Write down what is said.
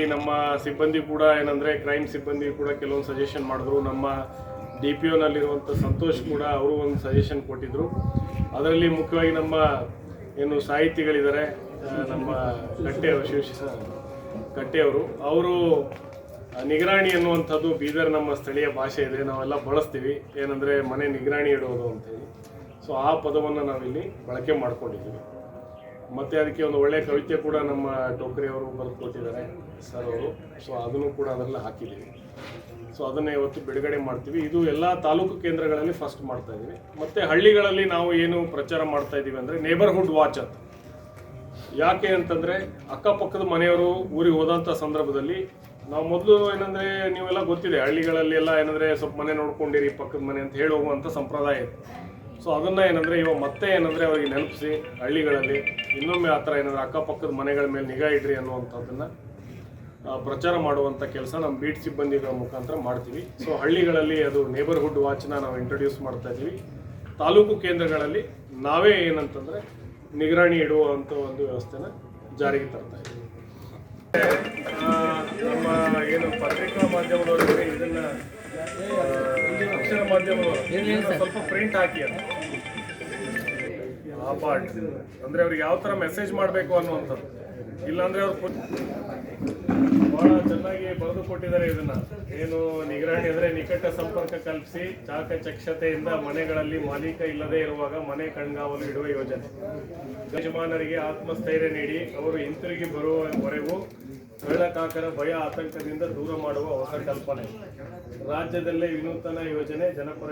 ನಮ್ಮ ಸಿಬ್ಬಂದಿ ಕೂಡ ಏನಂದ್ರೆ ಕ್ರೈಮ್ ಸಿಬ್ಬಂದಿ ಕೂಡ ಕೆಲವೊಂದು ಸಜೆಷನ್ ಮಾಡಿದ್ರು. ನಮ್ಮ ಡಿ ಪಿ ಒನಲ್ಲಿರುವಂಥ ಸಂತೋಷ್ ಕೂಡ ಅವರು ಒಂದು ಸಜೆಷನ್ ಕೊಟ್ಟಿದ್ರು. ಅದರಲ್ಲಿ ಮುಖ್ಯವಾಗಿ ನಮ್ಮ ಏನು ಸಾಹಿತಿಗಳಿದ್ದಾರೆ ನಮ್ಮ ಕಟ್ಟೆಯವರು ಶಿವಶ ಕಟ್ಟೆಯವರು ಅವರು. ನಿಗರಾಣಿ ಅನ್ನುವಂಥದ್ದು ಬೀದರ್ ನಮ್ಮ ಸ್ಥಳೀಯ ಭಾಷೆ ಇದೆ. ನಾವೆಲ್ಲ ಬಳಸ್ತೀವಿ. ಏನಂದರೆ ಮನೆ ನಿಗರಾಣಿ ಇಡೋದು ಅಂತೇಳಿ. ಸೊ ಆ ಪದವನ್ನು ನಾವಿಲ್ಲಿ ಬಳಕೆ ಮಾಡ್ಕೊಂಡಿದ್ದೀವಿ. ಮತ್ತೆ ಅದಕ್ಕೆ ಒಂದು ಒಳ್ಳೆಯ ಕವಿತೆ ಕೂಡ ನಮ್ಮ ಟೋಕ್ರಿ ಅವರು ಬರೆದು ಕೊಟ್ಟಿದ್ದಾರೆ ಸರ್ ಅವರು. ಸೊ ಅದನ್ನು ಕೂಡ ಅದರಲ್ಲಿ ಹಾಕಿದ್ದೀವಿ. ಸೊ ಅದನ್ನೇ ಇವತ್ತು ಬಿಡುಗಡೆ ಮಾಡ್ತೀವಿ. ಇದು ಎಲ್ಲ ತಾಲೂಕು ಕೇಂದ್ರಗಳಲ್ಲಿ ಫಸ್ಟ್ ಮಾಡ್ತಾ ಇದ್ದೀವಿ ಮತ್ತೆ ಹಳ್ಳಿಗಳಲ್ಲಿ ನಾವು ಏನು ಪ್ರಚಾರ ಮಾಡ್ತಾ ಇದ್ದೀವಿ ಅಂದರೆ ನೇಬರ್ಹುಡ್ ವಾಚ್ ಅಂತ. ಯಾಕೆ ಅಂತಂದರೆ ಅಕ್ಕಪಕ್ಕದ ಮನೆಯವರು ಊರಿಗೆ ಹೋದಂಥ ಸಂದರ್ಭದಲ್ಲಿ ನಾವು ಮೊದಲು ಏನಂದರೆ ನೀವೆಲ್ಲ ಗೊತ್ತಿದೆ ಹಳ್ಳಿಗಳಲ್ಲಿ ಎಲ್ಲ ಏನಂದರೆ ಸ್ವಲ್ಪ ಮನೆ ನೋಡ್ಕೊಂಡಿರಿ ಪಕ್ಕದ ಮನೆ ಅಂತ ಹೇಳಿ ಹೋಗುವಂಥ ಸಂಪ್ರದಾಯ ಇದೆ ಸೊ ಅದನ್ನು ಏನಂದರೆ ಇವಾಗ ಮತ್ತೆ ಏನಂದರೆ ಅವರಿಗೆ ನೆನಪಿಸಿ, ಹಳ್ಳಿಗಳಲ್ಲಿ ಇನ್ನೊಮ್ಮೆ ಆ ಥರ ಏನಂದರೆ ಅಕ್ಕಪಕ್ಕದ ಮನೆಗಳ ಮೇಲೆ ನಿಗಾ ಇಡ್ರಿ ಅನ್ನುವಂಥದ್ದನ್ನು ಪ್ರಚಾರ ಮಾಡುವಂಥ ಕೆಲಸ ನಮ್ಮ ಬೀಟ್ ಸಿಬ್ಬಂದಿಗಳ ಮುಖಾಂತರ ಮಾಡ್ತೀವಿ. ಸೊ ಹಳ್ಳಿಗಳಲ್ಲಿ ಅದು ನೇಬರ್ಹುಡ್ ವಾಚ್ನ ನಾವು ಇಂಟ್ರೊಡ್ಯೂಸ್ ಮಾಡ್ತಾ ಇದ್ದೀವಿ. ತಾಲೂಕು ಕೇಂದ್ರಗಳಲ್ಲಿ ನಾವೇ ಏನಂತಂದರೆ ನಿಗರಾಣಿ ಇಡುವಂಥ ಒಂದು ವ್ಯವಸ್ಥೆನ ಜಾರಿಗೆ ತರ್ತಾ ಇದ್ದೀವಿ. ನಮ್ಮ ಏನು ಪತ್ರಿಕಾ ಮಾಧ್ಯಮದವರಿಗೆ ಇದನ್ನ ಅಕ್ಷರ ಮಾಧ್ಯಮದವರು ಸ್ವಲ್ಪ ಪ್ರಿಂಟ್ ಹಾಕಿ ಅಂತ. ಆ ಪಾರ್ಟ್ ಅಂದ್ರೆ ಅವ್ರಿಗೆ ಯಾವ ತರ ಮೆಸೇಜ್ ಮಾಡಬೇಕು ಅನ್ನುವಂಥದ್ದು. ಇಲ್ಲಾಂದ್ರೆ ಅವ್ರು ಬಹಳ ಚೆನ್ನಾಗಿ ಬರೆದು ಕೊಟ್ಟಿದ್ದಾರೆ ಇದನ್ನ. ಏನು ನಿಗರಾಣಿ ಅಂದ್ರೆ ನಿಕಟ ಸಂಪರ್ಕ ಕಲ್ಪಿಸಿ ಚಾಕಚಕ್ಷತೆಯಿಂದ ಮನೆಗಳಲ್ಲಿ ಮಾಲೀಕ ಇಲ್ಲದೆ ಇರುವಾಗ ಮನೆ ಕಣ್ಗಾವಲು ಇಡುವ ಯೋಜನೆ. ಯಜಮಾನರಿಗೆ ಆತ್ಮಸ್ಥೈರ್ಯ ನೀಡಿ, ಅವರು ಹಿಂತಿರುಗಿ ಬರುವವರೆಗೂ ಕಳ್ಳಕಾಕರ ಭಯ ಆತಂಕದಿಂದ ದೂರ ಮಾಡುವ ಹೊಸ ಕಲ್ಪನೆ. ರಾಜ್ಯದಲ್ಲೇ ವಿನೂತನ ಯೋಜನೆ, ಜನಪರ